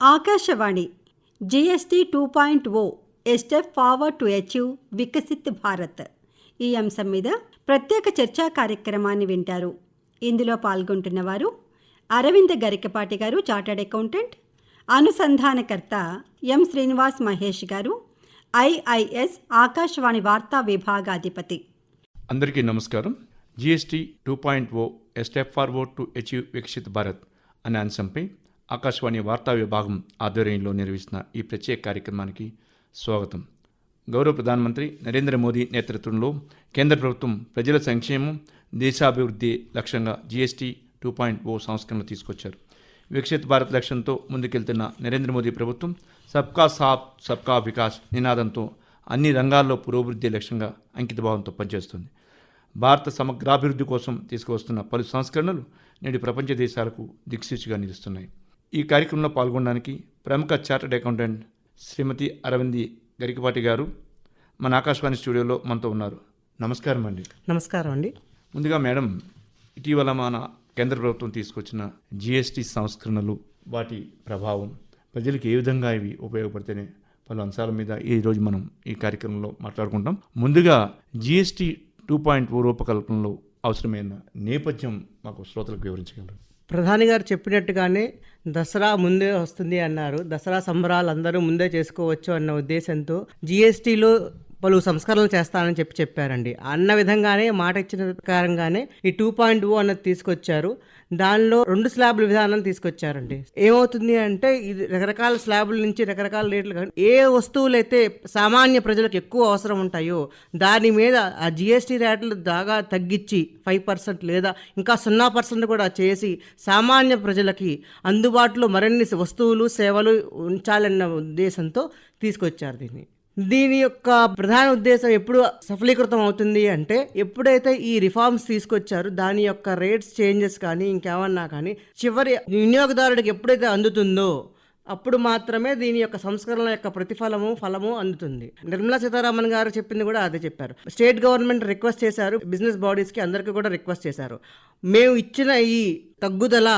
Akashvani GST two point O a step forward to achieve Viksit Bharat. ఈ అంశం మీద ప్రత్యేక చర్చా కార్యక్రమాన్ని వింటారు. ఇందులో పాల్గొంటున్న వారు అరవింద్ గరికపాటి గారు చార్టర్డ్ అకౌంటెంట్. అనుసంధానకర్త ఎం శ్రీనివాస్ మహేష్ గారు ఐఐఎస్ ఆకాశవాణి వార్తా విభాగాధిపతి. అందరికీ నమస్కారం. GST two point o a step forward to achieve Viksit Bharat అనే అంశంపై ఆకాశవాణి వార్తా విభాగం ఆధ్వర్యంలో నిర్వహిస్తున్న ఈ ప్రత్యేక కార్యక్రమానికి స్వాగతం. గౌరవ ప్రధానమంత్రి నరేంద్ర మోదీ నేతృత్వంలో కేంద్ర ప్రభుత్వం ప్రజల సంక్షేమం దేశాభివృద్ధి లక్ష్యంగా జీఎస్టీ టూ పాయింట్ ఓ సంస్కరణలు తీసుకొచ్చారు. వికసిత్ భారత్ లక్ష్యంతో ముందుకెళ్తున్న నరేంద్ర మోదీ ప్రభుత్వం సబ్కా సాత్ సబ్కా వికాస్ నినాదంతో అన్ని రంగాల్లో పురోభివృద్ధి లక్ష్యంగా అంకితభావంతో పనిచేస్తుంది. భారత సమగ్రాభివృద్ధి కోసం తీసుకువస్తున్న పలు సంస్కరణలు నేడు ప్రపంచ దేశాలకు దిక్సూచిగా నిలుస్తున్నాయి. ఈ కార్యక్రమంలో పాల్గొనడానికి ప్రముఖ చార్టెడ్ అకౌంటెంట్ శ్రీమతి అరవింది గరికపాటి గారు మన ఆకాశవాణి స్టూడియోలో మనతో ఉన్నారు. నమస్కారం అండి. నమస్కారం అండి. ముందుగా మేడం ఇటీవల మన కేంద్ర ప్రభుత్వం తీసుకొచ్చిన జిఎస్టీ సంస్కరణలు వాటి ప్రభావం ప్రజలకు ఏ విధంగా ఇవి ఉపయోగపడితేనే పలు అంశాల మీద ఈరోజు మనం ఈ కార్యక్రమంలో మాట్లాడుకుంటాం. ముందుగా జిఎస్టీ టూ పాయింట్ ఓ రూపకల్పనలో అవసరమైన నేపథ్యం మాకు శ్రోతలకు వివరించగలరు. ప్రధాని గారు చెప్పినట్టుగానే దసరా ముందే వస్తుంది అన్నారు. దసరా సంబరాలు అందరూ ముందే చేసుకోవచ్చు అన్న ఉద్దేశంతో జిఎస్టీలో పలు సంస్కరణలు చేస్తానని చెప్పి చెప్పారండి. అన్న విధంగానే మాట ఇచ్చిన ప్రకారంగానే ఈ టూ పాయింట్ ఓ అన్నది తీసుకొచ్చారు. దానిలో రెండు స్లాబ్ల విధానం తీసుకొచ్చారండి. ఏమవుతుంది అంటే ఇది రకరకాల స్లాబుల నుంచి రకరకాల రేట్లు ఏ వస్తువులైతే సామాన్య ప్రజలకు ఎక్కువ అవసరం ఉంటాయో దాని మీద ఆ జిఎస్టీ రేట్లు దాగా తగ్గించి ఫైవ్ పర్సెంట్ లేదా ఇంకా సున్నా పర్సెంట్ కూడా చేసి సామాన్య ప్రజలకి అందుబాటులో మరిన్ని వస్తువులు సేవలు ఉంచాలన్న ఉద్దేశంతో తీసుకొచ్చారు దీన్ని. దీని యొక్క ప్రధాన ఉద్దేశం ఎప్పుడు సఫలీకృతం అవుతుంది అంటే ఎప్పుడైతే ఈ రిఫార్మ్స్ తీసుకొచ్చారో దాని యొక్క రేట్స్ చేంజెస్ కానీ ఇంకేమన్నా కానీ చివరి వినియోగదారుడికి ఎప్పుడైతే అందుతుందో అప్పుడు మాత్రమే దీని యొక్క సంస్కరణల యొక్క ప్రతిఫలము ఫలము అందుతుంది. నిర్మలా సీతారామన్ గారు చెప్పింది కూడా అదే చెప్పారు. స్టేట్ గవర్నమెంట్ రిక్వెస్ట్ చేశారు బిజినెస్ బాడీస్కి అందరికీ కూడా రిక్వెస్ట్ చేశారు. మేము ఇచ్చిన ఈ తగ్గుదల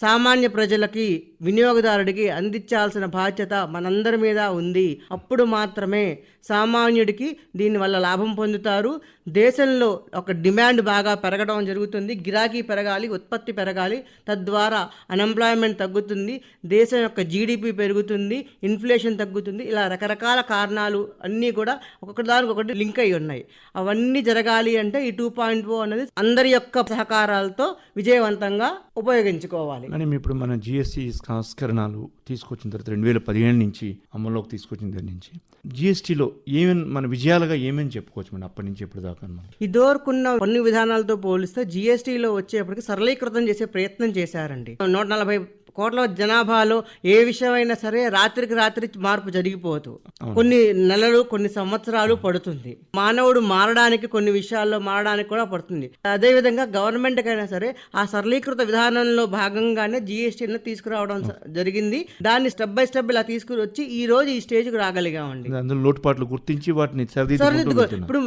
సామాన్య ప్రజలకి వినియోగదారుడికి అందించాల్సిన బాధ్యత మనందరి మీద ఉంది. అప్పుడు మాత్రమే సామాన్యుడికి దీనివల్ల లాభం పొందుతారు. దేశంలో ఒక డిమాండ్ బాగా పెరగడం జరుగుతుంది. గిరాకీ పెరగాలి ఉత్పత్తి పెరగాలి. తద్వారా అన్ఎంప్లాయ్మెంట్ తగ్గుతుంది. దేశం యొక్క జీడిపి పెరుగుతుంది. ఇన్ఫ్లేషన్ తగ్గుతుంది. ఇలా రకరకాల కారణాలు అన్నీ కూడా ఒక్కొక్కటి దానికి ఒకటి లింక్ అయి ఉన్నాయి. అవన్నీ జరగాలి అంటే ఈ టూ పాయింట్ ఓ అనేది అందరి యొక్క సహకారాలతో విజయవంతంగా ఉపయోగించుకోవాలి. మనం ఇప్పుడు మన జిఎస్టి సంస్కరణలు తీసుకొచ్చిన తర్వాత రెండు వేల పదిహేను నుంచి అమల్లోకి తీసుకొచ్చిన దగ్గర నుంచి జిఎస్టీలో ఏమేమి మన విజయాలుగా ఏమేమి చెప్పుకోవచ్చు మనం అప్పటి నుంచి ఇప్పుడు దాకా ఇదివరకున్న కొన్ని విధానాలతో పోలిస్తే జిఎస్టీలో వచ్చేప్పటికి సరళీకృతం చేసే ప్రయత్నం చేశారండి. నూట నలభై కోట్ల జనాభాలో ఏ విషయమైనా సరే రాత్రికి రాత్రి మార్పు జరిగిపోదు. కొన్ని నెలలు కొన్ని సంవత్సరాలు పడుతుంది. మానవుడు మారడానికి కొన్ని విషయాల్లో మారడానికి కూడా పడుతుంది. అదేవిధంగా గవర్నమెంట్ కైనా సరే ఆ సరళీకృత విధానంలో భాగంగానే జిఎస్టీని తీసుకురావడం జరిగింది. దాన్ని స్టెప్ బై స్టెప్ ఇలా తీసుకుని వచ్చి ఈ రోజు ఈ స్టేజ్కి రాగలిగామండి. అందులో లోటుపాట్లు గుర్తించి వాటిని సరిదిద్దుకో. ఇప్పుడు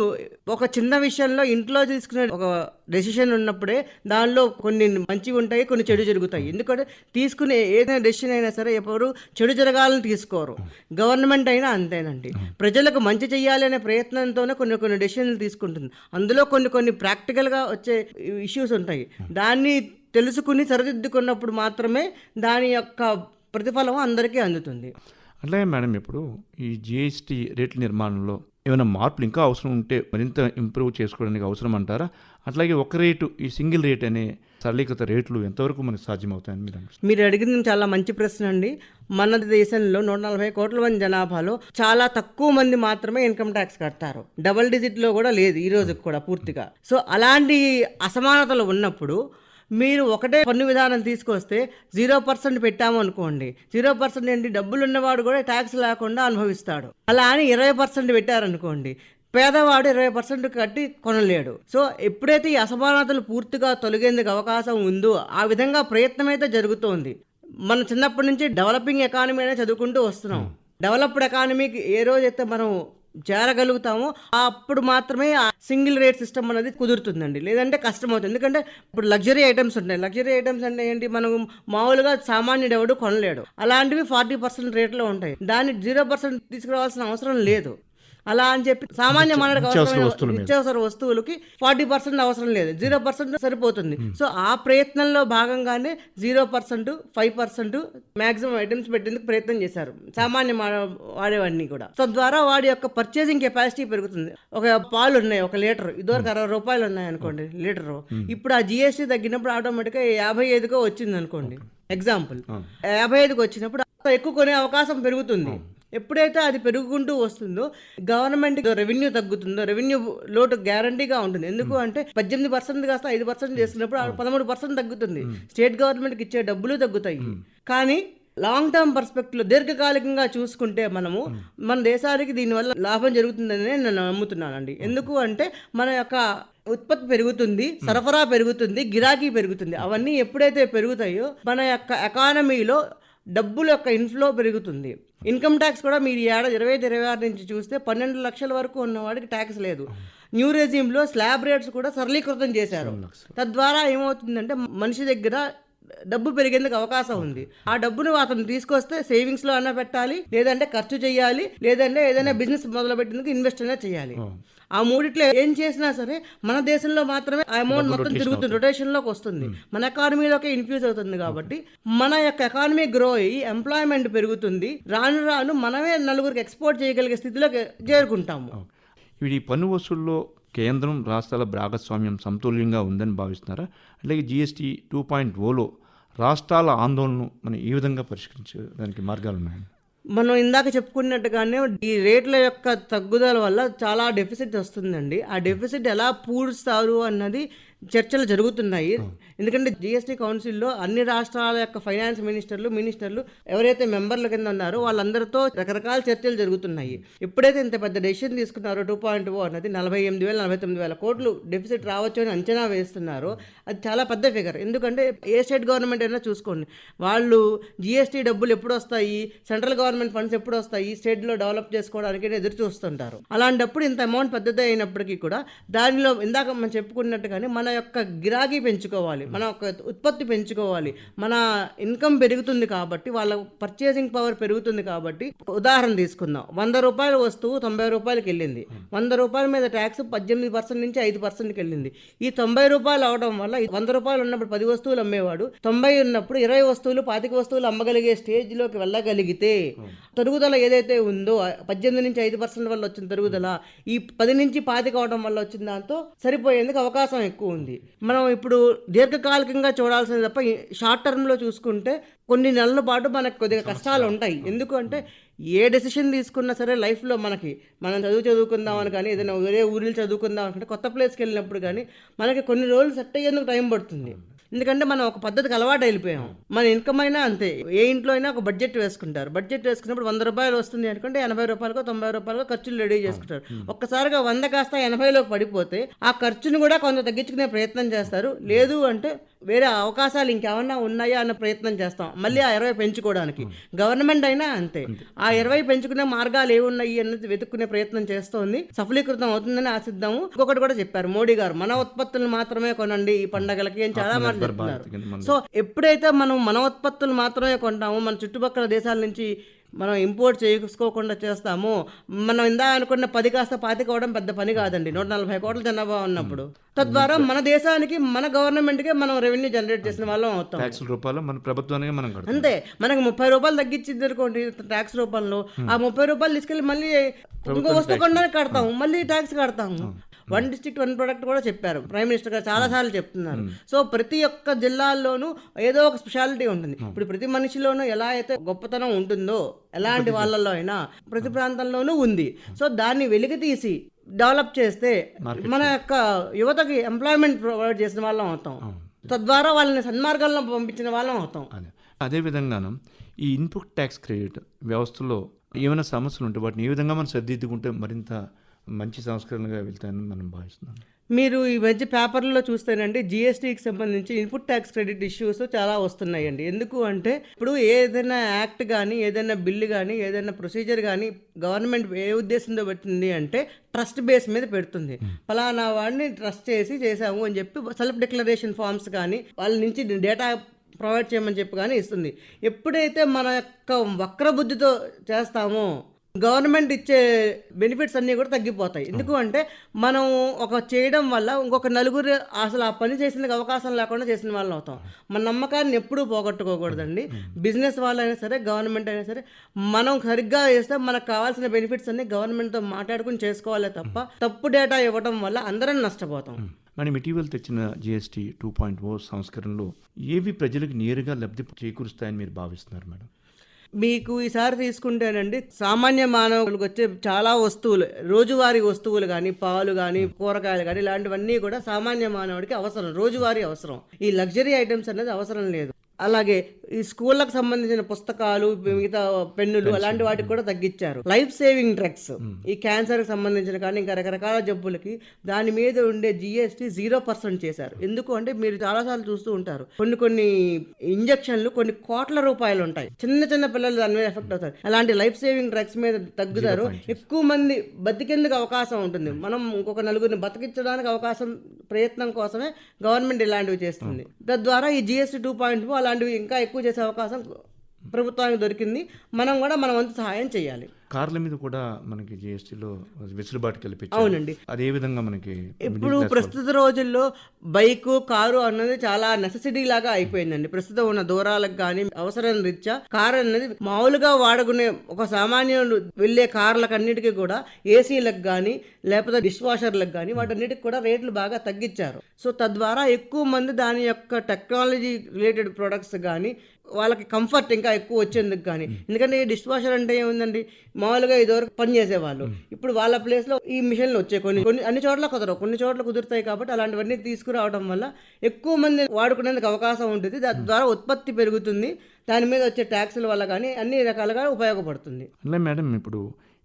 ఒక చిన్న విషయంలో ఇంట్లో తీసుకునే ఒక డెసిషన్ ఉన్నప్పుడే దానిలో కొన్ని మంచివి ఉంటాయి కొన్ని చెడు జరుగుతాయి. ఎందుకంటే తీసుకునే ఏదైనా డెసిషన్ అయినా సరే ఎవరు చెడు జరగాలని తీసుకోరు. గవర్నమెంట్ అయినా అంతేనండి. ప్రజలకు మంచి చేయాలి అనే ప్రయత్నంతోనే కొన్ని కొన్ని డెసిషన్లు తీసుకుంటుంది. అందులో కొన్ని కొన్ని ప్రాక్టికల్గా వచ్చే ఇష్యూస్ ఉంటాయి. దాన్ని తెలుసుకుని సరిదిద్దుకున్నప్పుడు మాత్రమే దాని యొక్క ప్రతిఫలం అందరికీ అందుతుంది. అట్లాగే మేడం ఇప్పుడు ఈ జిఎస్టీ రేట్ల నిర్మాణంలో ఏమైనా మార్పులు ఇంకా అవసరం ఉంటే మరింత ఇంప్రూవ్ చేసుకోవడానికి అవసరం అంటారా? అట్లాగే ఒక రేటు ఈ సింగిల్ రేట్ అనే సరళీకృత రేట్లు ఎంతవరకు మనకు సాధ్యమవుతాయని మీరు మీరు అడిగింది చాలా మంచి ప్రశ్న అండి. మన దేశంలో నూట నలభై కోట్ల మంది జనాభాలో చాలా తక్కువ మంది మాత్రమే ఇన్కమ్ ట్యాక్స్ కడతారు. డబల్ డిజిట్లో కూడా లేదు ఈ రోజుకి కూడా పూర్తిగా. సో అలాంటి అసమానతలు ఉన్నప్పుడు మీరు ఒకటే పన్ను విధానం తీసుకొస్తే జీరో పర్సెంట్ పెట్టాము అనుకోండి. జీరో పర్సెంట్ ఏంటి? డబ్బులు ఉన్నవాడు కూడా ట్యాక్స్ లేకుండా అనుభవిస్తాడు. అలా అని ఇరవై పర్సెంట్ పెట్టారనుకోండి. పేదవాడు ఇరవై పర్సెంట్ కట్టి కొనలేడు. సో ఎప్పుడైతే ఈ అసమానతలు పూర్తిగా తొలగేందుకు అవకాశం ఉందో ఆ విధంగా ప్రయత్నం అయితే జరుగుతోంది. మన చిన్నప్పటి నుంచి డెవలపింగ్ ఎకానమీ అనే చదువుకుంటూ వస్తున్నాం. డెవలప్డ్ ఎకానమీకి ఏ రోజైతే మనం చేరగలుగుతామో అప్పుడు మాత్రమే ఆ సింగిల్ రేట్ సిస్టమ్ అనేది కుదురుతుందండి. లేదంటే కష్టం అవుతుంది ఎందుకంటే ఇప్పుడు లగ్జరీ ఐటమ్స్ ఉంటాయి లగ్జరీ ఐటమ్స్ అంటే ఏంటి? మనం మామూలుగా సామాన్యుడు ఎవడు కొనలేడు. అలాంటివి ఫార్టీ పర్సెంట్ రేట్లో ఉంటాయి. దాన్ని జీరో పర్సెంట్ తీసుకురావాల్సిన అవసరం లేదు. అలా అని చెప్పి సామాన్య మానవుడికి అవసరమైన నిత్యావసర వస్తువులకి ఫార్టీ పర్సెంట్ అవసరం లేదు. జీరో పర్సెంట్ సరిపోతుంది. సో ఆ ప్రయత్నంలో భాగంగానే zero percent five percent maximum items పెట్టేందుకు ప్రయత్నం చేశారు. సామాన్య వాడేవాడిని కూడా. తద్వారా వాడి యొక్క పర్చేసింగ్ కెపాసిటీ పెరుగుతుంది. ఒక పాలు ఉన్నాయి ఒక లీటర్. ఇదివరకు అరవై రూపాయలు ఉన్నాయి అనుకోండి లీటర్. ఇప్పుడు ఆ జిఎస్టీ తగ్గినప్పుడు ఆటోమేటిక్గా యాభై ఐదుగా వచ్చింది అనుకోండి ఎగ్జాంపుల్ యాభై ఐదుకి వచ్చినప్పుడు ఎక్కువ కొనే అవకాశం పెరుగుతుంది. ఎప్పుడైతే అది పెరుగుకుంటూ వస్తుందో గవర్నమెంట్ రెవెన్యూ తగ్గుతుందో రెవెన్యూ లోటు గ్యారంటీగా ఉంటుంది. ఎందుకు అంటే పద్దెనిమిది పర్సెంట్ కాస్త ఐదు పర్సెంట్ చేస్తున్నప్పుడు ఆ పదమూడు పర్సెంట్ తగ్గుతుంది. స్టేట్ గవర్నమెంట్కి ఇచ్చే డబ్బులు తగ్గుతాయి. కానీ లాంగ్ టర్మ్ పర్స్పెక్టివ్లో దీర్ఘకాలికంగా చూసుకుంటే మనము మన దేశానికి దీనివల్ల లాభం జరుగుతుందని నేను నమ్ముతున్నానండి. ఎందుకు అంటే మన యొక్క ఉత్పత్తి పెరుగుతుంది సరఫరా పెరుగుతుంది గిరాకీ పెరుగుతుంది. అవన్నీ ఎప్పుడైతే పెరుగుతాయో మన యొక్క ఎకానమీలో డబ్బుల యొక్క ఇన్ఫ్లో పెరుగుతుంది. ఇన్కమ్ ట్యాక్స్ కూడా మీరు ఈ ఏడాది ఇరవై ఐదు ఇరవై ఆరు నుంచి చూస్తే పన్నెండు లక్షల వరకు ఉన్నవాడికి ట్యాక్స్ లేదు. న్యూ రెజ్యూమ్లో స్లాబ్ రేట్స్ కూడా సరళీకృతం చేశారు. తద్వారా ఏమవుతుందంటే మనిషి దగ్గర డబ్బు పెరిగేందుకు అవకాశం ఉంది. ఆ డబ్బును అతను తీసుకొస్తే సేవింగ్స్లో అన్నా పెట్టాలి లేదంటే ఖర్చు చేయాలి లేదంటే ఏదైనా బిజినెస్ మొదలు పెట్టేందుకు ఇన్వెస్ట్ అయినా చేయాలి. ఆ మూడిట్లో ఏం చేసినా సరే మన దేశంలో మాత్రమే ఆ అమౌంట్ మొత్తం తిరుగుతుంది రొటేషన్లోకి వస్తుంది. మన ఎకానమీలోకి ఇన్ఫ్యూజ్ అవుతుంది కాబట్టి మన యొక్క ఎకానమీ గ్రో అయ్యి ఎంప్లాయ్మెంట్ పెరుగుతుంది. రాను రాను మనమే నలుగురికి ఎక్స్పోర్ట్ చేయగలిగే స్థితిలోకి చేరుకుంటాము. వీడి పన్ను వసూల్లో కేంద్రం రాష్ట్రాల భాగస్వామ్యం సమతుల్యంగా ఉందని భావిస్తున్నారా? అలాగే జిఎస్టీ టూ పాయింట్ ఓలో రాష్ట్రాల ఆందోళనను మనం ఈ విధంగా పరిష్కరించడానికి మార్గాలు ఉన్నాయి? మనం ఇందాక చెప్పుకున్నట్టుగానే ఈ రేట్ల యొక్క తగ్గుదల వల్ల చాలా డెఫిసిట్ వస్తుందండి. ఆ డెఫిసిట్ ఎలా పూడుస్తారు అన్నది చర్చలు జరుగుతున్నాయి. ఎందుకంటే జిఎస్టీ కౌన్సిల్లో అన్ని రాష్ట్రాల యొక్క ఫైనాన్స్ మినిస్టర్లు మినిస్టర్లు ఎవరైతే మెంబర్ల కింద ఉన్నారో వాళ్ళందరితో రకరకాల చర్చలు జరుగుతున్నాయి. ఎప్పుడైతే ఇంత పెద్ద డెసిషన్ తీసుకున్నారో టూ పాయింట్ ఓ అన్నది నలభై ఎనిమిది వేల నలభై తొమ్మిది వేల కోట్లు డెఫిసిట్ రావచ్చు అని అంచనా వేస్తున్నారో. అది చాలా పెద్ద ఫిగర్ ఎందుకంటే ఏ స్టేట్ గవర్నమెంట్ అయినా చూసుకోండి. వాళ్ళు జిఎస్టీ డబ్బులు ఎప్పుడు వస్తాయి? సెంట్రల్ గవర్నమెంట్ ఫండ్స్ ఎప్పుడు వస్తాయి? స్టేట్లో డెవలప్ చేసుకోవడానికి ఎదురు చూస్తుంటారు. అలాంటప్పుడు ఇంత అమౌంట్ పెద్దదే అయినప్పటికీ కూడా దానిలో ఇందాక మనం చెప్పుకున్నట్టుగానే మన యొక్క గిరాకీ పెంచుకోవాలి మన యొక్క ఉత్పత్తి పెంచుకోవాలి మన ఇన్కమ్ పెరుగుతుంది కాబట్టి వాళ్ళ పర్చేసింగ్ పవర్ పెరుగుతుంది కాబట్టి ఉదాహరణ తీసుకుందాం. వంద రూపాయల వస్తువు తొంభై రూపాయలకి వెళ్ళింది. వంద రూపాయల మీద ట్యాక్స్ పద్దెనిమిది పర్సెంట్ నుంచి ఐదు పర్సెంట్కి వెళ్ళింది. ఈ తొంభై రూపాయలు అవడం వల్ల వంద రూపాయలు ఉన్నప్పుడు పది వస్తువులు అమ్మేవాడు. తొంభై ఉన్నప్పుడు ఇరవై వస్తువులు పాతిక వస్తువులు అమ్మగలిగే స్టేజ్లోకి వెళ్ళగలిగితే తరుగుదల ఏదైతే ఉందో పద్దెనిమిది నుంచి ఐదు పర్సెంట్ వల్ల వచ్చిన తరుగుదల ఈ పది నుంచి పాతిక అవడం వల్ల వచ్చిన దాంతో సరిపోయేందుకు అవకాశం ఎక్కువ ఉంది మనం ఇప్పుడు దీర్ఘకాలికంగా చూడాల్సింది తప్ప షార్ట్ టర్మ్లో చూసుకుంటే కొన్ని నెలల పాటు మనకు కొద్దిగా కష్టాలు ఉంటాయి. ఎందుకంటే ఏ డెసిషన్ తీసుకున్నా సరే లైఫ్లో మనకి మనం చదువు చదువుకుందామని కానీ ఏదైనా వేరే ఊరిలో చదువుకుందాం అనుకుంటే కొత్త ప్లేస్కి వెళ్ళినప్పుడు కానీ మనకి కొన్ని రోజులు సెట్ అయ్యేందుకు టైం పడుతుంది. ఎందుకంటే మనం ఒక పద్ధతికి అలవాటు వెళ్ళిపోయాం మన ఇన్కమ్ అయినా అంతే. ఏ ఇంట్లో అయినా ఒక బడ్జెట్ వేసుకుంటారు. బడ్జెట్ వేసుకున్నప్పుడు వంద రూపాయలు వస్తుంది అనుకుంటే ఎనభై రూపాయలకో తొంభై రూపాయలకో ఖర్చులు రెడీ చేసుకుంటారు. ఒక్కసారిగా వంద కాస్త ఎనభైలోకి పడిపోతే ఆ ఖర్చును కూడా కొంత తగ్గించుకునే ప్రయత్నం చేస్తారు. లేదు అంటే వేరే అవకాశాలు ఇంకేమన్నా ఉన్నాయా అన్న ప్రయత్నం చేస్తాం. మళ్ళీ ఆ ఇరవై పెంచుకోవడానికి. గవర్నమెంట్ అయినా అంతే. ఆ ఇరవై పెంచుకునే మార్గాలు ఏమున్నాయి అన్నది వెతుక్కునే ప్రయత్నం చేస్తోంది. సఫలీకృతం అవుతుందని ఆశిద్దాము. ఇంకొకటి కూడా చెప్పారు మోడీ గారు మన ఉత్పత్తులను మాత్రమే కొనండి ఈ పండగలకి అని చాలా మాట చెప్తున్నారు. సో ఎప్పుడైతే మనం మన ఉత్పత్తులు మాత్రమే కొంటామో మన చుట్టుపక్కల దేశాల నుంచి మనం ఇంపోర్ట్ చేసుకోకుండా చేస్తామో. మనం ఇందా అనుకున్న పది కాస్త పాతిక అవడం పెద్ద పని కాదండి. నూట నలభై కోట్ల జనాభా ఉన్నప్పుడు. తద్వారా మన దేశానికి మన గవర్నమెంట్కే మనం రెవెన్యూ జనరేట్ చేసిన వాళ్ళం అవుతాం. ట్యాక్స్ రూపాయలు మన ప్రభుత్వానికి మనం అంతే. మనకి ముప్పై రూపాయలు తగ్గించింది అనుకోండి ట్యాక్స్ రూపంలో. ఆ ముప్పై రూపాయలు తీసుకెళ్ళి మళ్ళీ ఇంకో వస్తువు కొనడానికి కడతాము మళ్ళీ ట్యాక్స్ కడతాము. వన్ డిస్ట్రిక్ట్ వన్ ప్రొడక్ట్ కూడా చెప్పారు. ప్రైమ్ మినిస్టర్ గారు చాలా సార్లు చెప్తున్నారు. సో ప్రతి ఒక్క జిల్లాల్లోనూ ఏదో ఒక స్పెషాలిటీ ఉంటుంది. ఇప్పుడు ప్రతి మనిషిలోనూ ఎలా అయితే గొప్పతనం ఉంటుందో ఎలాంటి వాళ్ళల్లో అయినా ప్రతి ప్రాంతంలోనూ ఉంది. సో దాన్ని వెలికి తీసి డెవలప్ చేస్తే మన యొక్క యువతకి ఎంప్లాయ్మెంట్ ప్రొవైడ్ చేసిన వాళ్ళం అవుతాం. తద్వారా వాళ్ళని సన్మార్గాల్లో పంపించిన వాళ్ళం అవుతాం. అదే. అదేవిధంగాను ఈ ఇన్పుట్ ట్యాక్స్ క్రెడిట్ వ్యవస్థలో ఏమైనా సమస్యలు ఉంటే వాటిని ఏ విధంగా మనం సర్దిద్దుకుంటే మరింత మంచి సంస్కరణగా వెళ్తాయని మనం భావిస్తున్నాం. మీరు ఈ మధ్య పేపర్లో చూస్తేనండి జిఎస్టీకి సంబంధించి ఇన్పుట్ ట్యాక్స్ క్రెడిట్ ఇష్యూస్ చాలా వస్తున్నాయండి. ఎందుకు అంటే ఇప్పుడు ఏదైనా యాక్ట్ కానీ ఏదైనా బిల్లు కానీ ఏదైనా ప్రొసీజర్ కానీ గవర్నమెంట్ ఏ ఉద్దేశంతో పెట్టింది అంటే ట్రస్ట్ బేస్ మీద పెడుతుంది. ఫలానా వాడిని ట్రస్ట్ చేసి చేసాము అని చెప్పి సెల్ఫ్ డిక్లరేషన్ ఫామ్స్ కానీ వాళ్ళ నుంచి డేటా ప్రొవైడ్ చేయమని చెప్పి కానీ ఇస్తుంది. ఎప్పుడైతే మన యొక్క వక్ర బుద్ధితో చేస్తామో గవర్నమెంట్ ఇచ్చే బెనిఫిట్స్ అన్నీ కూడా తగ్గిపోతాయి. ఎందుకు అంటే మనం ఒక చేయడం వల్ల ఇంకొక నలుగురు అసలు ఆ పని చేసేందుకు అవకాశం లేకుండా చేసిన వాళ్ళం అవుతాం. మన నమ్మకాన్ని ఎప్పుడూ పోగొట్టుకోకూడదండి. బిజినెస్ వాళ్ళైనా సరే గవర్నమెంట్ అయినా సరే మనం సరిగ్గా చేస్తే మనకు కావాల్సిన బెనిఫిట్స్ అన్ని గవర్నమెంట్తో మాట్లాడుకుని చేసుకోవాలే తప్ప తప్పు డేటా ఇవ్వడం వల్ల అందరం నష్టపోతాం. మనం ఇటీవల తెచ్చిన జిఎస్టీ టూ పాయింట్ ఓ సంస్కరణలో ఏవి ప్రజలకు నేరుగా లబ్ధి చేకూరుస్తాయని మీరు భావిస్తున్నారు మేడం? మీకు ఈసారి తీసుకుంటేనండి సామాన్య మానవులకు వచ్చే చాలా వస్తువులు రోజువారీ వస్తువులు కానీ పాలు కానీ కూరగాయలు కానీ ఇలాంటివన్నీ కూడా సామాన్య మానవుడికి అవసరం రోజువారీ అవసరం. ఈ లగ్జరీ ఐటమ్స్ అనేది అవసరం లేదు. అలాగే ఈ స్కూళ్ళకు సంబంధించిన పుస్తకాలు మిగతా పెన్నులు అలాంటి వాటికి కూడా తగ్గించారు. లైఫ్ సేవింగ్ డ్రగ్స్ ఈ క్యాన్సర్కి సంబంధించిన కానీ ఇంకా రకరకాల జబ్బులకి దాని మీద ఉండే జిఎస్టీ జీరో పర్సెంట్ చేశారు. ఎందుకు అంటే మీరు చాలాసార్లు చూస్తూ ఉంటారు. కొన్ని కొన్ని ఇంజక్షన్లు కొన్ని కోట్ల రూపాయలు ఉంటాయి. చిన్న చిన్న పిల్లలు దాని మీద ఎఫెక్ట్ అవుతారు. అలాంటి లైఫ్ సేవింగ్ డ్రగ్స్ మీద తగ్గుతారు. ఎక్కువ మంది బతికేందుకు అవకాశం ఉంటుంది. మనం ఇంకొక నలుగురిని బతికించడానికి అవకాశం ప్రయత్నం కోసమే గవర్నమెంట్ ఇలాంటివి చేస్తుంది. తద్వారా ఈ జిఎస్టీ టూ పాయింట్ లాంటివి ఇంకా ఎక్కువ చేసే అవకాశం ప్రభుత్వానికి దొరికింది. మనం కూడా మన వంతు సహాయం చేయాలి. కార్ల మీద కూడా మనకి జిఎస్టీలో వెసులుబాటు కల్పించారు అవునండి. అదే విధంగా మనకి ఇప్పుడు ప్రస్తుత రోజుల్లో బైకు కారు అన్నది చాలా నెససిటీ లాగా అయిపోయిందండి. ప్రస్తుతం ఉన్న దూరాలకు కానీ అవసరం రీత్యా కారు అనేది మామూలుగా వాడుకునే ఒక సామాన్యుడు వెళ్ళే కార్లకు అన్నిటికీ కూడా ఏసీలకు కానీ లేకపోతే డిష్ వాషర్లకు కానీ వాటన్నిటికి కూడా రేట్లు బాగా తగ్గించారు. సో తద్వారా ఎక్కువ మంది దాని యొక్క టెక్నాలజీ రిలేటెడ్ ప్రొడక్ట్స్ కానీ వాళ్ళకి కంఫర్ట్ ఇంకా ఎక్కువ వచ్చేందుకు కానీ ఎందుకంటే ఈ డిష్ వాషర్ అంటే ఏముందండి? మామూలుగా ఇదివరకు పని చేసేవాళ్ళు. ఇప్పుడు వాళ్ళ ప్లేస్లో ఈ మిషన్లు వచ్చాయి కొన్ని. కొన్ని అన్ని చోట్ల కుదరవు. కొన్ని చోట్ల కుదురుతాయి కాబట్టి అలాంటివన్నీ తీసుకురావడం వల్ల ఎక్కువ మంది వాడుకునేందుకు అవకాశం ఉంటుంది. దాని ద్వారా ఉత్పత్తి పెరుగుతుంది. దాని మీద వచ్చే ట్యాక్సుల వల్ల కానీ అన్ని రకాలుగా ఉపయోగపడుతుంది. అట్లే మేడం ఇప్పుడు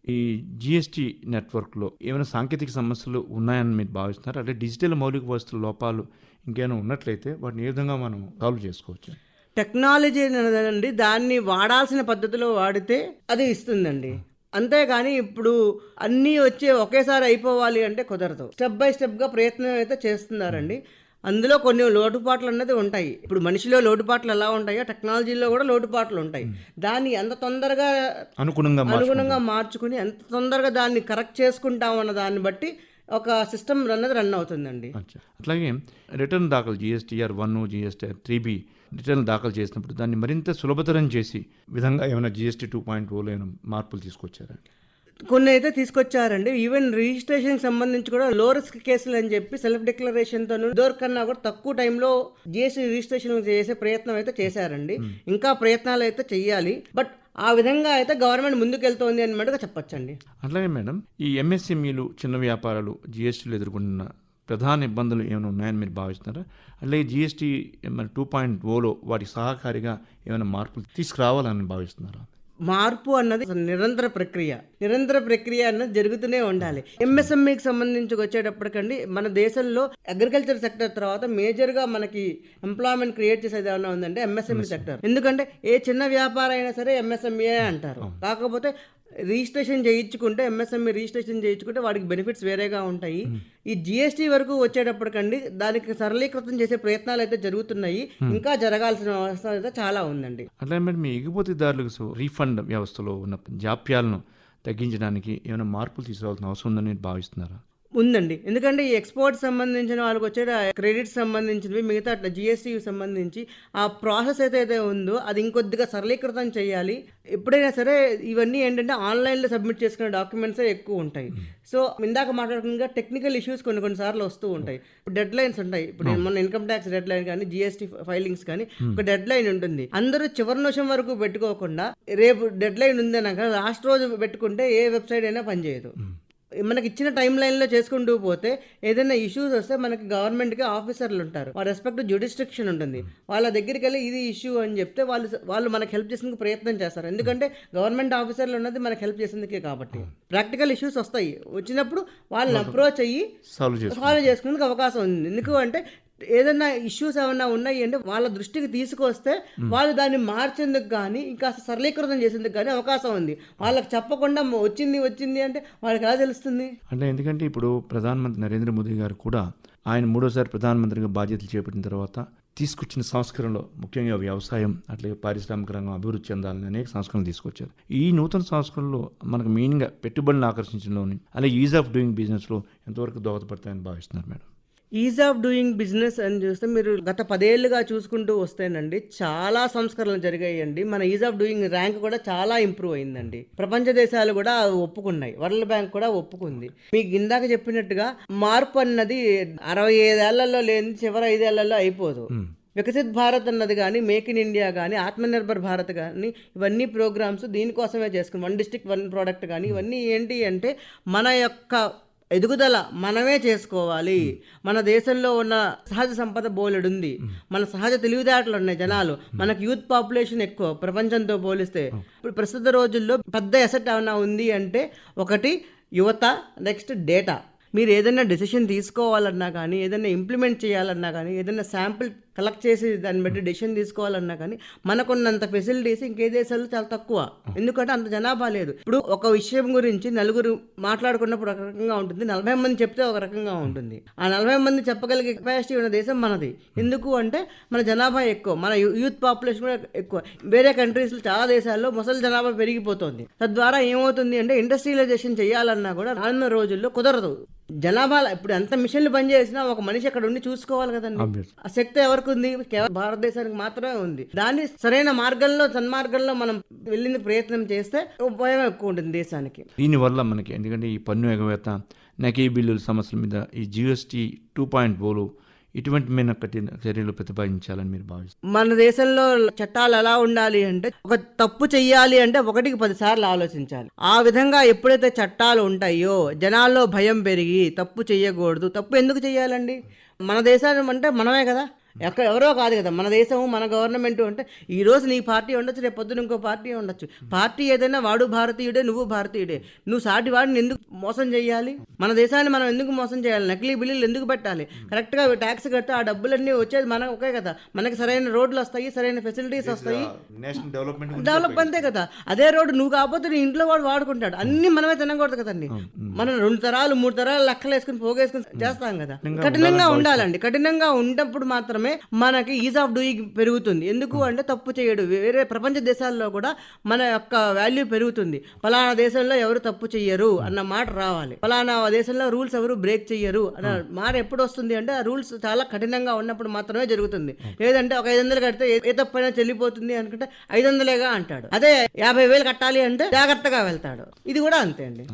ఈ జిఎస్టీ నెట్వర్క్లో ఏమైనా సాంకేతిక సమస్యలు ఉన్నాయని మీరు భావిస్తున్నారు? అంటే డిజిటల్ మౌలిక వస్తువుల లోపాలు ఇంకేమైనా ఉన్నట్లయితే వాటిని ఏ విధంగా మనం సాల్వ్ చేసుకోవచ్చు? టెక్నాలజీ అనేదండి దాన్ని వాడాల్సిన పద్ధతిలో వాడితే అది ఇస్తుందండి. అంతేగాని ఇప్పుడు అన్నీ వచ్చే ఒకేసారి అయిపోవాలి అంటే కుదరదు. స్టెప్ బై స్టెప్గా ప్రయత్నం అయితే చేస్తున్నారండి. అందులో కొన్ని లోటుపాట్లు అన్నది ఉంటాయి. ఇప్పుడు మనిషిలో లోటుపాట్లు ఎలా ఉంటాయో టెక్నాలజీలో కూడా లోటుపాట్లు ఉంటాయి. దాన్ని ఎంత తొందరగా అనుగుణంగా అనుగుణంగా మార్చుకుని ఎంత తొందరగా దాన్ని కరెక్ట్ చేసుకుంటాం అన్న దాన్ని బట్టి ఒక సిస్టమ్ అన్నది రన్ అవుతుందండి. అట్లాగే రిటర్న్ దాఖలు GSTR one GSTR three B return దాఖలు చేసినప్పుడు దాన్ని మరింత సులభతరం చేసి విధంగా ఏమైనా జిఎస్టీ టూ పాయింట్ ఓలో ఏమైనా మార్పులు తీసుకొచ్చారా? కొన్ని అయితే తీసుకొచ్చారండి. ఈవెన్ రిజిస్ట్రేషన్ సంబంధించి కూడా లో రిస్క్ కేసులు అని చెప్పి సెల్ఫ్ డిక్లరేషన్తో దొరకన్నా కూడా తక్కువ టైంలో జిఎస్టీ రిజిస్ట్రేషన్ చేసే ప్రయత్నం అయితే చేశారండి. ఇంకా ప్రయత్నాలు అయితే చెయ్యాలి. బట్ ఆ విధంగా అయితే గవర్నమెంట్ ముందుకెళ్తోంది అన్నట్టుగా చెప్పొచ్చండి. అట్లాగే మేడం ఈ ఎంఎస్ఎంఈలు చిన్న వ్యాపారాలు జిఎస్టీలు ఎదుర్కొంటున్న ప్రధాన ఇబ్బందులు ఏమైనా ఉన్నాయని మీరు భావిస్తున్నారా? అలాగే జిఎస్టీ మన టూ పాయింట్ ఓలో వాటి సహకారిగా ఏమైనా మార్పులు తీసుకురావాలని భావిస్తున్నారా? మార్పు అన్నది నిరంతర ప్రక్రియ. నిరంతర ప్రక్రియ అన్నది జరుగుతూనే ఉండాలి. ఎంఎస్ఎంఈకి సంబంధించి వచ్చేటప్పటికండి మన దేశంలో అగ్రికల్చర్ సెక్టర్ తర్వాత మేజర్గా మనకి ఎంప్లాయ్మెంట్ క్రియేట్ చేసేది ఏమైనా ఉందంటే ఎంఎస్ఎంఈ సెక్టర్ ఎందుకంటే ఏ చిన్న వ్యాపారం అయినా సరే ఎంఎస్ఎంఈ అంటారు. కాకపోతే రిజిస్ట్రేషన్ చేయించుకుంటే ఎంఎస్ఎంఈ రిజిస్ట్రేషన్ చేయించుకుంటే వాడికి బెనిఫిట్స్ వేరేగా ఉంటాయి. ఈ జిఎస్టీ వరకు వచ్చేటప్పటికండి దానికి సరళీకృతం చేసే ప్రయత్నాలు అయితే జరుగుతున్నాయి. ఇంకా జరగాల్సిన అవసరం అయితే చాలా ఉందండి. అట్లాగే మేడం మీ ఎగుమతిదారులకు రీఫండ్ వ్యవస్థలో ఉన్న జాప్యాలను తగ్గించడానికి ఏమైనా మార్పులు తీసుకురావాల్సిన అవసరం ఉందని మీరు భావిస్తున్నారా? ఉందండి. ఎందుకంటే ఈ ఎక్స్పోర్ట్ సంబంధించిన వాళ్ళకి వచ్చే క్రెడిట్ సంబంధించినవి మిగతా జిఎస్టీ సంబంధించి ఆ ప్రాసెస్ ఏదైతే ఉందో అది ఇంకొద్దిగా సరళీకృతం చేయాలి. ఎప్పుడైనా సరే ఇవన్నీ ఏంటంటే ఆన్లైన్లో సబ్మిట్ చేసుకునే డాక్యుమెంట్సే ఎక్కువ ఉంటాయి. సో ఇందాక మాట్లాడుకున్న టెక్నికల్ ఇష్యూస్ కొన్ని కొన్ని సార్లు వస్తూ ఉంటాయి. డెడ్ లైన్స్ ఉంటాయి. ఇప్పుడు మన ఇన్కమ్ ట్యాక్స్ డెడ్ లైన్ కానీ జిఎస్టీ ఫైలింగ్స్ కానీ ఒక డెడ్ లైన్ ఉంటుంది. అందరూ చివరి నిమిషం వరకు పెట్టుకోకుండా రేపు డెడ్ లైన్ ఉందనక లాస్ట్ రోజు పెట్టుకుంటే ఏ వెబ్సైట్ అయినా పనిచేయదు. మనకి ఇచ్చిన టైం లైన్లో చేసుకుంటూ పోతే ఏదైనా ఇష్యూస్ వస్తే మనకి గవర్నమెంట్కి ఆఫీసర్లు ఉంటారు. వాళ్ళ రెస్పెక్ట్ జ్యుడిస్ట్రిక్షన్ ఉంటుంది. వాళ్ళ దగ్గరికి వెళ్ళి ఇది ఇష్యూ అని చెప్తే వాళ్ళు వాళ్ళు మనకి హెల్ప్ చేసేందుకు ప్రయత్నం చేస్తారు. ఎందుకంటే గవర్నమెంట్ ఆఫీసర్లు ఉన్నది మనకి హెల్ప్ చేసేందుకే కాబట్టి. ప్రాక్టికల్ ఇష్యూస్ వస్తాయి. వచ్చినప్పుడు వాళ్ళని అప్రోచ్ అయ్యి సాల్వ్ చేసుకునేందుకు అవకాశం ఉంది. ఎందుకు అంటే ఏదైనా ఇష్యూస్ ఏమైనా ఉన్నాయి అంటే వాళ్ళ దృష్టికి తీసుకొస్తే వాళ్ళు దాన్ని మార్చేందుకు కానీ ఇంకా సరళీకృతం చేసేందుకు కానీ అవకాశం ఉంది. వాళ్ళకి చెప్పకుండా వచ్చింది వచ్చింది అంటే వాళ్ళకి ఎలా తెలుస్తుంది? అంటే ఎందుకంటే ఇప్పుడు ప్రధానమంత్రి నరేంద్ర మోదీ గారు కూడా ఆయన మూడోసారి ప్రధానమంత్రిగా బాధ్యతలు చేపట్టిన తర్వాత తీసుకొచ్చిన సంస్కరణలో ముఖ్యంగా వ్యవసాయం అట్లాగే పారిశ్రామిక రంగం అభివృద్ధి చెందాలని అనేక సంస్కరణలు తీసుకొచ్చారు. ఈ నూతన సంస్కరణలో మనకు మెయిన్గా పెట్టుబడులను ఆకర్షించడంలోని అలాగే ఈజ్ ఆఫ్ డూయింగ్ బిజినెస్లో ఎంతవరకు దోహదపడతాయని భావిస్తున్నారు madam? Ease of doing business అని చూస్తే మీరు గత పదేళ్ళుగా చూసుకుంటూ వస్తేనండి చాలా సంస్కరణలు జరిగాయండి. మన ఈజ్ ఆఫ్ డూయింగ్ ర్యాంక్ కూడా చాలా ఇంప్రూవ్ అయిందండి. ప్రపంచ దేశాలు కూడా ఒప్పుకున్నాయి. వరల్డ్ బ్యాంక్ కూడా ఒప్పుకుంది. మీకు ఇందాక చెప్పినట్టుగా మార్పు అన్నది అరవై ఐదేళ్ళలో లేని చివరి ఐదేళ్ళలో అయిపోదు. వికసిత్ భారత్ అన్నది కానీ మేక్ ఇన్ ఇండియా కానీ ఆత్మనిర్భర్ భారత్ కానీ ఇవన్నీ ప్రోగ్రామ్స్ దీనికోసమే చేసుకుని వన్ డిస్ట్రిక్ట్ వన్ ప్రోడక్ట్ కానీ ఇవన్నీ ఏంటి అంటే మన యొక్క ఎదుగుదల మనమే చేసుకోవాలి. మన దేశంలో ఉన్న సహజ సంపద బోలెడుంది. మన సహజ తెలివితేటలు ఉన్నాయి జనాలు. మనకు యూత్ పాపులేషన్ ఎక్కువ. ప్రపంచంతో పోలిస్తే. ఇప్పుడు ప్రస్తుత రోజుల్లో పెద్ద ఎసెట్ ఏమైనా ఉంది అంటే ఒకటి యువత నెక్స్ట్ డేటా. మీరు ఏదైనా డెసిషన్ తీసుకోవాలన్నా కానీ ఏదైనా ఇంప్లిమెంట్ చేయాలన్నా కానీ ఏదైనా శాంపిల్ కలెక్ట్ చేసి దాన్ని బట్టి డెసిషన్ తీసుకోవాలన్నా కానీ మనకున్నంత ఫెసిలిటీస్ ఇంకే దేశాల్లో చాలా తక్కువ. ఎందుకంటే అంత జనాభా లేదు. ఇప్పుడు ఒక విషయం గురించి నలుగురు మాట్లాడుకున్నప్పుడు ఒక రకంగా ఉంటుంది. నలభై మంది చెప్తే ఒక రకంగా ఉంటుంది. ఆ నలభై మంది చెప్పగలిగే కెపాసిటీ ఉన్న దేశం మనది. ఎందుకు అంటే మన జనాభా ఎక్కువ. మన యూత్ పాపులేషన్ కూడా ఎక్కువ. వేరే కంట్రీస్లో చాలా దేశాల్లో ముసలి జనాభా పెరిగిపోతుంది. తద్వారా ఏమవుతుంది అంటే ఇండస్ట్రియలైజేషన్ చేయాలన్నా కూడా రానున్న రోజుల్లో కుదరదు. జనాభా ఇప్పుడు ఎంత మిషన్లు పనిచేసినా ఒక మనిషి అక్కడ ఉండి చూసుకోవాలి కదండి. ఆ శక్తి ఎవరికి ఉంది? కేవలం భారతదేశానికి మాత్రమే ఉంది. దాన్ని సరైన మార్గంలో సన్మార్గంలో మనం వెళ్ళిన ప్రయత్నం చేస్తే ఉపయోగం ఎక్కువ ఉంటుంది దేశానికి. దీనివల్ల మనకి ఎందుకంటే ఈ పన్ను ఎగవేత నకీ బిల్లుల సమస్యల మీద ఈ జిఎస్టీ టూ పాయింట్ ఓలు ఇటువంటి మీద కఠిన చర్యలు ప్రతిపాదించాలని మీరు భావిస్తారు మన దేశంలో చట్టాలు ఎలా ఉండాలి అంటే ఒక తప్పు చెయ్యాలి అంటే ఒకటికి పదిసార్లు ఆలోచించాలి. ఆ విధంగా ఎప్పుడైతే చట్టాలు ఉంటాయో జనాల్లో భయం పెరిగి తప్పు చేయకూడదు తప్పు ఎందుకు చేయాలండి మన దేశాన్ని అంటే మనమే కదా. ఎక్కడ ఎవరో కాదు కదా మన దేశం మన గవర్నమెంట్ అంటే ఈ రోజు నీ పార్టీ ఉండొచ్చు రేపు పొద్దున ఇంకో పార్టీ ఉండొచ్చు. పార్టీ ఏదైనా వాడు భారతీయుడే నువ్వు భారతీయుడే. నువ్వు సాటి వాడిని ఎందుకు మోసం చేయాలి? మన దేశాన్ని మనం ఎందుకు మోసం చేయాలి? నకిలీ బిల్లులు ఎందుకు పెట్టాలి? కరెక్ట్గా ట్యాక్స్ కట్టి ఆ డబ్బులన్నీ వచ్చేది మనకు ఒకే కదా. మనకి సరైన రోడ్లు వస్తాయి సరైన ఫెసిలిటీస్ వస్తాయి. నేషనల్ డెవలప్మెంట్ డెవలప్ అంతే కదా. అదే రోడ్డు నువ్వు కాకపోతే నీ ఇంట్లో వాడు వాడుకుంటాడు. అన్ని మనమే తినకూడదు కదండి. మనం రెండు తరాలు మూడు తరాలు లెక్కలు వేసుకుని పోగేసుకుని చేస్తాం కదా. కఠినంగా ఉండాలండి. కఠినంగా ఉన్నప్పుడు మాత్రమే మనకి ఈజ్ ఆఫ్ డూయింగ్ పెరుగుతుంది. ఎందుకు అంటే తప్పు చేయడు. వేరే ప్రపంచ దేశాల్లో కూడా మన యొక్క వాల్యూ పెరుగుతుంది. ఫలానా దేశంలో ఎవరు తప్పు చెయ్యరు అన్న మాట రావాలి. ఫలానా దేశంలో రూల్స్ ఎవరు బ్రేక్ చెయ్యరు అన్న మాట ఎప్పుడు వస్తుంది అంటే ఆ రూల్స్ చాలా కఠినంగా ఉన్నప్పుడు మాత్రమే జరుగుతుంది. లేదంటే ఒక ఐదు వందలు కడితే ఏ- ఏ తప్పైనా చెల్లిపోతుంది అనుకుంటే ఐదు వందలేగా అంటాడు. అదే యాభై వేలు కట్టాలి అంటే జాగ్రత్తగా వెళ్తాడు. ఇది కూడా అంతే అండి.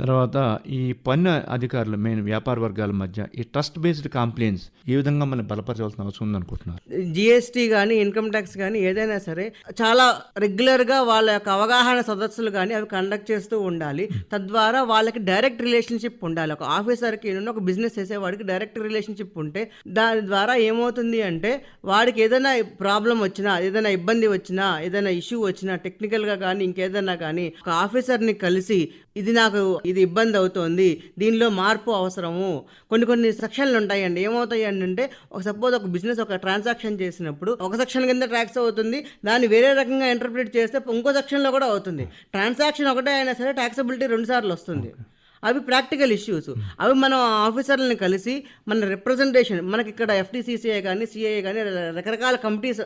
తర్వాత ఈ పన్ను అధికారులు మెయిన్ వ్యాపార వర్గాల మధ్య ఈ ట్రస్ట్ బేస్డ్ కాంప్లైన్స్ ఏ విధంగా మనం బలపరచవలసిన అవసరం ఉందనుకుంటున్నారు? జిఎస్టీ కానీ ఇన్కమ్ ట్యాక్స్ కానీ ఏదైనా సరే చాలా రెగ్యులర్గా వాళ్ళ యొక్క అవగాహన సదస్సులు కానీ అవి కండక్ట్ చేస్తూ ఉండాలి. తద్వారా వాళ్ళకి డైరెక్ట్ రిలేషన్షిప్ ఉండాలి. ఒక ఆఫీసర్కి ఒక బిజినెస్ చేసేవాడికి డైరెక్ట్ రిలేషన్షిప్ ఉంటే దాని ద్వారా ఏమవుతుంది అంటే వాడికి ఏదైనా ప్రాబ్లం వచ్చినా ఏదైనా ఇబ్బంది వచ్చినా ఏదైనా ఇష్యూ వచ్చినా టెక్నికల్గా కానీ ఇంకేదైనా కానీ ఒక ఆఫీసర్ని కలిసి ఇది నాకు ఇది ఇబ్బంది అవుతోంది. దీనిలో మార్పు అవసరము. కొన్ని కొన్ని సెక్షన్లు ఉంటాయండి. ఏమవుతాయి అంటే ఒక సపోజ్ ఒక బిజినెస్ ఒక ట్రాన్సాక్షన్ చేసినప్పుడు ఒక సెక్షన్ కింద ట్యాక్స్ అవుతుంది. దాన్ని వేరే రకంగా ఇంటర్ప్రిట్ చేస్తే ఇంకో సెక్షన్లో కూడా అవుతుంది. ట్రాన్సాక్షన్ ఒకటే అయినా సరే ట్యాక్సబిలిటీ రెండు సార్లు వస్తుంది. అవి ప్రాక్టికల్ ఇష్యూస్. అవి మనం ఆఫీసర్లను కలిసి మన రిప్రజెంటేషన్ మనకి ఇక్కడ ఎఫ్టీసీసీఐ కానీ సిఐఏ కానీ రకరకాల కమిటీస్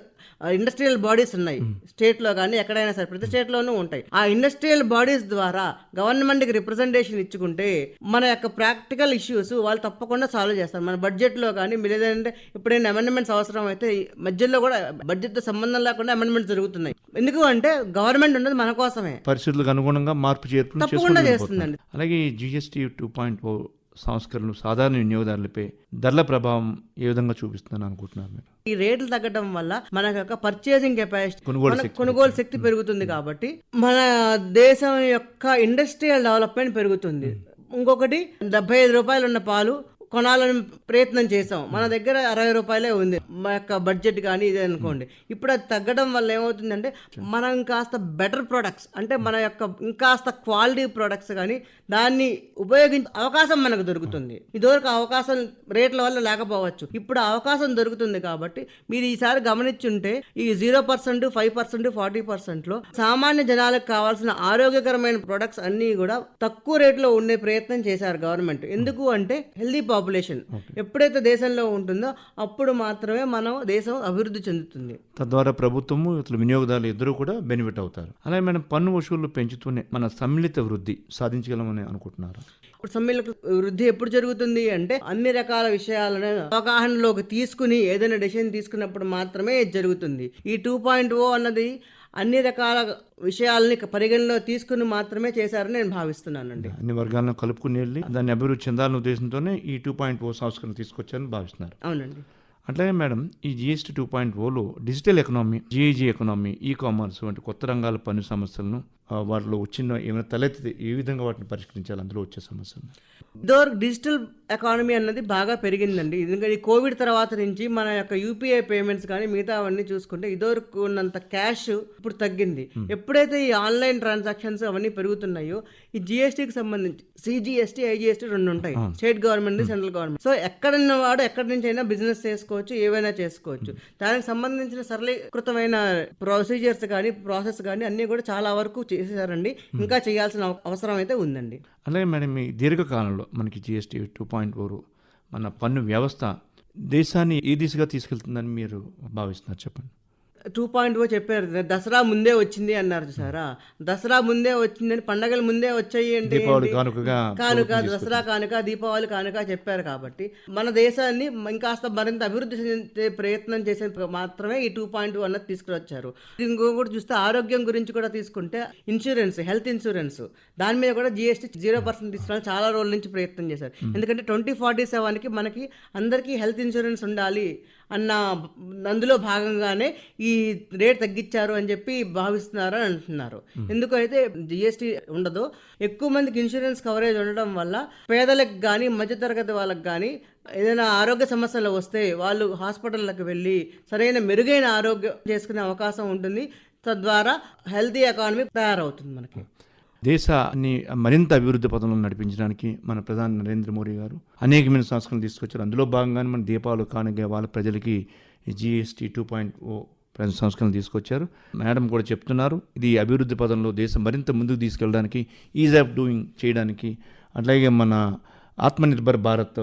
ఇండస్ట్రియల్ బాడీస్ ఉన్నాయి. స్టేట్లో కానీ ఎక్కడైనా సరే ప్రతి స్టేట్లోనూ ఉంటాయి. ఆ ఇండస్ట్రియల్ బాడీస్ ద్వారా గవర్నమెంట్కి రిప్రజెంటేషన్ ఇచ్చుకుంటే మన యొక్క ప్రాక్టికల్ ఇష్యూస్ వాళ్ళు తప్పకుండా సాల్వ్ చేస్తారు. మన బడ్జెట్లో కానీ మీరు ఏదంటే ఎప్పుడైనా అమెండ్మెంట్స్ అవసరం అయితే మధ్యలో కూడా బడ్జెట్తో సంబంధం లేకుండా అమెండ్మెంట్స్ జరుగుతున్నాయి. ఎందుకు అంటే గవర్నమెంట్ ఉన్నది మన కోసమే. పరిస్థితులకు అనుగుణంగా మార్పు తప్పకుండా చేస్తుందండి. అలాగే జిఎస్టీ టూ పాయింట్ ఓ సంస్కరణలు సాధారణ వినియోగదారులపై ధరల ప్రభావం ఏ విధంగా చూపిస్తుందని అనుకుంటున్నారు మీరు? ఈ రేట్లు తగ్గడం వల్ల మన యొక్క పర్చేసింగ్ కెపాసిటీ కొనుగోలు శక్తి పెరుగుతుంది. కాబట్టి మన దేశం యొక్క ఇండస్ట్రియల్ డెవలప్మెంట్ పెరుగుతుంది. ఇంకొకటి డెబ్బై ఐదు రూపాయలు ఉన్న పాలు కొనాలని ప్రయత్నం చేసాం మన దగ్గర అరవై రూపాయలే ఉంది. మా యొక్క బడ్జెట్ కానీ ఇదే అనుకోండి. ఇప్పుడు అది తగ్గడం వల్ల ఏమవుతుందంటే మనం కాస్త బెటర్ ప్రొడక్ట్స్ అంటే మన యొక్క ఇంకాస్త క్వాలిటీ ప్రొడక్ట్స్ కానీ దాన్ని ఉపయోగించే అవకాశం మనకు దొరుకుతుంది. ఇదివరకు అవకాశం రేట్ల వల్ల లేకపోవచ్చు. ఇప్పుడు అవకాశం దొరుకుతుంది కాబట్టి మీరు ఈసారి గమనించుంటే ఈ zero percent five percent forty పర్సెంట్లో సామాన్య జనాలకు కావాల్సిన ఆరోగ్యకరమైన ప్రొడక్ట్స్ అన్నీ కూడా తక్కువ రేట్లో ఉండే ప్రయత్నం చేశారు గవర్నమెంట్. ఎందుకు అంటే హెల్దీ పాపులేషన్ ఎప్పుడైతే దేశంలో ఉంటుందో అప్పుడు మాత్రమే మనం దేశం అభివృద్ధి చెందుతుంది. తద్వారా ప్రభుత్వము ఇతర వినియోగదారులు ఇద్దరు కూడా బెనిఫిట్ అవుతారు. అలాగే మనం పన్ను వసూళ్ళు పెంచుతూనే మన సమ్మిళిత వృద్ధి సాధించగలమని అనుకుంటున్నారు? ఇప్పుడు సమ్మిళిత వృద్ధి ఎప్పుడు జరుగుతుంది అంటే అన్ని రకాల విషయాలను అవగాహనలోకి తీసుకుని ఏదైనా డెసిషన్ తీసుకున్నప్పుడు మాత్రమే జరుగుతుంది. ఈ టూ పాయింట్ ఓ అన్నది అన్ని రకాల విషయాలని పరిగణలో తీసుకుని మాత్రమే చేశారని నేను భావిస్తున్నానండి. అన్ని వర్గాలను కలుపుకుని వెళ్ళి దాన్ని అభివృద్ధి చెందాలనే ఉద్దేశంతోనే ఈ టూ పాయింట్ ఓ సంస్కరణ తీసుకొచ్చారని భావిస్తున్నారు. అవునండి. అట్లాగే మేడం ఈ GST two point Ola digital economy gig economy e commerce వంటి కొత్త రంగాల పన్ను సమస్యలను వాటిలో వచ్చిన ఏమైనా తలెత్తితే ఏ విధంగా వాటిని పరిష్కరించాలి అందులో వచ్చే సమస్యలు ఇదివరకు డిజిటల్ ఎకానమీ అన్నది బాగా పెరిగిందండి. ఎందుకంటే ఈ కోవిడ్ తర్వాత నుంచి మన యొక్క యూపీఐ పేమెంట్స్ కానీ మిగతా అవన్నీ చూసుకుంటే ఇదివరకు ఉన్నంత క్యాష్ ఇప్పుడు తగ్గింది. ఎప్పుడైతే ఈ ఆన్లైన్ ట్రాన్సాక్షన్స్ అవన్నీ పెరుగుతున్నాయో ఈ జిఎస్టీకి సంబంధించి సిజిఎస్టీ ఐజిఎస్టీ రెండు ఉంటాయి. State government central government so ఎక్కడున్న వాడు ఎక్కడి నుంచి అయినా బిజినెస్ చేసుకోవచ్చు ఏవైనా చేసుకోవచ్చు. దానికి సంబంధించిన సరళీకృతమైన ప్రొసీజర్స్ కానీ ప్రాసెస్ కానీ అన్నీ కూడా చాలా వరకు చేసేసారండి. ఇంకా చేయాల్సిన అవ- అవసరం అయితే ఉందండి. అలాగే మేడం ఈ దీర్ఘకాలంలో మనకి జిఎస్టీ టూ పాయింట్ ఫోర్ మన పన్ను వ్యవస్థ దేశాన్ని ఏ దిశగా తీసుకెళ్తుందని మీరు భావిస్తున్నారు చెప్పండి. టూ పాయింట్ ఓ చెప్పారు. దసరా ముందే వచ్చింది అన్నారు చూసారా? దసరా ముందే వచ్చిందని పండగలు ముందే వచ్చాయి అంటే కానుక దసరా కానుక దీపావళి కానుక చెప్పారు కాబట్టి మన దేశాన్ని ఇంకాస్త మరింత అభివృద్ధి చెందే ప్రయత్నం చేసే మాత్రమే ఈ టూ పాయింట్ అన్నది తీసుకువచ్చారు ఇంకొకటి చూస్తే ఆరోగ్యం గురించి కూడా తీసుకుంటే ఇన్సూరెన్స్ హెల్త్ ఇన్సూరెన్స్ దాని మీద కూడా జిఎస్టీ జీరో పర్సెంట్ తీసుకురావడానికి చాలా రోజుల నుంచి ప్రయత్నం చేశారు. ఎందుకంటే ట్వంటీ ఫార్టీ సెవెన్కి మనకి అందరికీ హెల్త్ ఇన్సూరెన్స్ ఉండాలి. అన్న అందులో భాగంగానే ఈ రేట్ తగ్గించారు అని చెప్పి భావిస్తున్నారు అని అంటున్నారు. ఎందుకైతే జిఎస్టీ ఉండదు ఎక్కువ మందికి ఇన్సూరెన్స్ కవరేజ్ ఉండడం వల్ల పేదలకు కానీ మధ్యతరగతి వాళ్ళకి కానీ ఏదైనా ఆరోగ్య సమస్యలు వస్తే వాళ్ళు హాస్పిటల్లకు వెళ్ళి సరైన మెరుగైన ఆరోగ్యం చేసుకునే అవకాశం ఉంటుంది. తద్వారా హెల్తీ ఎకానమీ తయారవుతుంది మనకి. దేశాన్ని మరింత అభివృద్ధి పథంలో నడిపించడానికి మన ప్రధాని నరేంద్ర మోడీ గారు అనేకమైన సంస్కరణలు తీసుకొచ్చారు. అందులో భాగంగానే మన దీపాలు కానుక వాళ్ళ ప్రజలకి జిఎస్టీ టూ పాయింట్ ఓ ప్రజల సంస్కరణలు తీసుకొచ్చారు. మేడం కూడా చెప్తున్నారు ఇది అభివృద్ధి పదంలో దేశం మరింత ముందుకు తీసుకెళ్ళడానికి ఈజ్ ఆఫ్ డూయింగ్ చేయడానికి అట్లాగే మన ఆత్మనిర్భర్ భారత్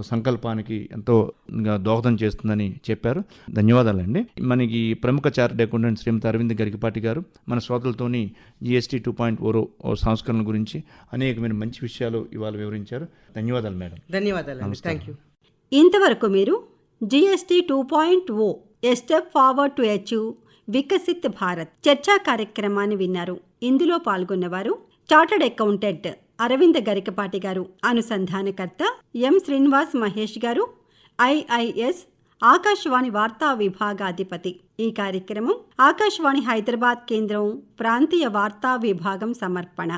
సంకల్పానికి ఎంతో దోహదం చేస్తుందని చెప్పారు. ధన్యవాదాలండి. మనకి ప్రముఖ చార్టెడ్ అకౌంటెంట్ శ్రీమతి అరవింద్ గరికపాటి గారు మన శ్రోతలతోని జిఎస్టీ టూ పాయింట్ ఓరో సంస్కరణ గురించి అనేకమైన మంచి విషయాలు ఇవాళ వివరించారు. ధన్యవాదాలు మేడం. ధన్యవాదాలు థ్యాంక్ యూ. ఇంతవరకు మీరు GST two point O a step forward to achieve Viksit Bharat చర్చా కార్యక్రమాన్ని విన్నారు. ఇందులో పాల్గొన్నవారు చార్టర్డ్ అకౌంటెంట్ అరవింద గరికపాటి గారు అనుసంధానకర్త ఎం శ్రీనివాస్ మహేష్ గారు ఐఐఎస్ ఆకాశవాణి వార్తా విభాగాధిపతి. ఈ కార్యక్రమం ఆకాశవాణి హైదరాబాద్ కేంద్రం ప్రాంతీయ వార్తా విభాగం సమర్పణ.